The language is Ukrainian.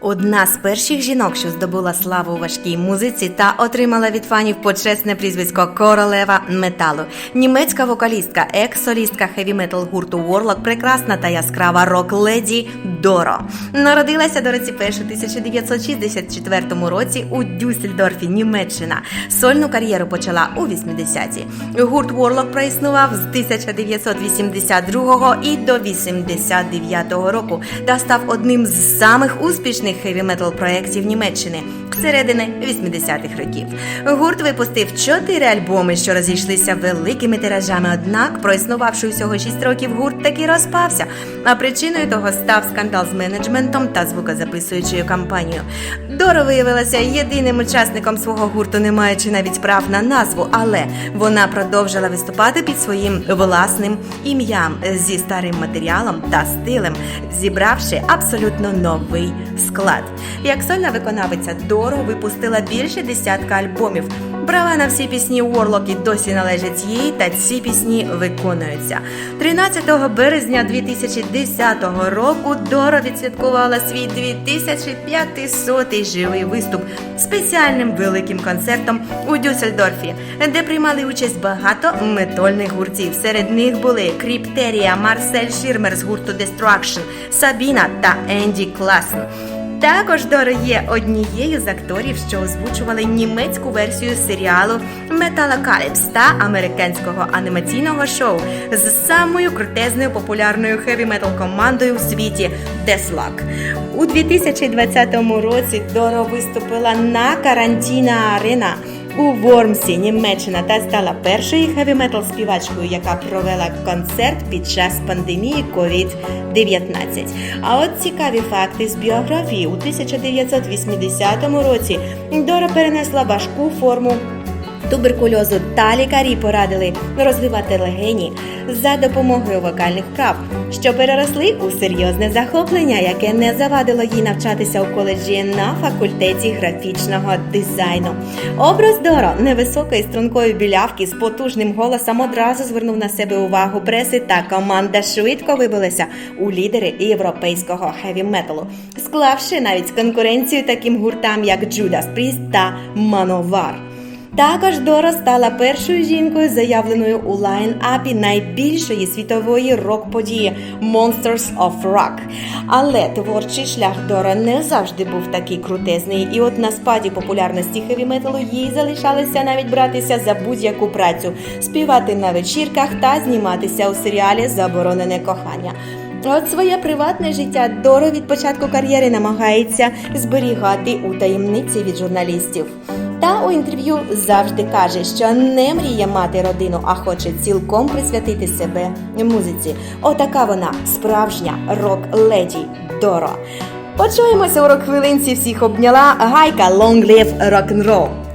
Одна з перших жінок, що здобула славу у важкій музиці та отримала від фанів почесне прізвисько королева металу. Німецька вокалістка, екс-солістка хеві-метал гурту Warlock, прекрасна та яскрава рок-леді Доро. Народилася до речі першу 1964 році у Дюссельдорфі, Німеччина. Сольну кар'єру почала у 80-ті. Гурт Warlock проіснував з 1982 і до 89 року та став одним з самих успішних хеві-метал проєктів Німеччини середини 80-х років. Гурт випустив чотири альбоми, що розійшлися великими тиражами. Однак, проіснувавши усього 6 років, гурт таки розпався. А причиною того став скандал з менеджментом та звукозаписуючою компанією. Доро виявилася єдиним учасником свого гурту, не маючи навіть прав на назву, але вона продовжила виступати під своїм власним ім'ям зі старим матеріалом та стилем, зібравши абсолютно новий склад. Як сольна виконавиця Доро випустила більше десятка альбомів. Права на всі пісні Warlock і досі належать їй, та ці пісні виконуються. 13 березня 2010 року Доро відсвяткувала свій 2500 живий виступ спеціальним великим концертом у Дюссельдорфі, де приймали участь багато метольних гуртів. Серед них були Кріптерія, Марсель Шірмер з гурту Destruction, Сабіна та Енді Класн. Також Дора є однією з акторів, що озвучували німецьку версію серіалу Металакаліпс та американського анімаційного шоу з самою крутезною популярною хеві-метал командою у світі Деслак. У 2020 році Дора виступила на карантіна арена у Вормсі, Німеччина та стала першою хеві-метал співачкою, яка провела концерт під час пандемії COVID-19. А от цікаві факти з біографії у 1980 році Дора перенесла важку форму. Туберкульозу та лікарі порадили розвивати легені за допомогою вокальних вправ, що переросли у серйозне захоплення, яке не завадило їй навчатися у коледжі на факультеті графічного дизайну. Образ Доро невисокої стрункої білявки з потужним голосом одразу звернув на себе увагу преси, та команда швидко вибилася у лідери європейського хеві-металу, склавши навіть конкуренцію таким гуртам, як Judas Priest та Manowar. Також Дора стала першою жінкою, заявленою у лайн-апі найбільшої світової рок-події Monsters of Rock. Але творчий шлях Дора не завжди був такий крутезний, і от на спаді популярності хеві-металу їй залишалося навіть братися за будь-яку працю, співати на вечірках та зніматися у серіалі Заборонене кохання. От своє приватне життя Доро від початку кар'єри намагається зберігати у таємниці від журналістів. Та у інтерв'ю завжди каже, що не мріє мати родину, а хоче цілком присвятити себе музиці. Отака вона справжня рок-леді Доро. Почуємося у рок-хвилинці. Всіх обняла гайка Long Live Rock'n'Roll.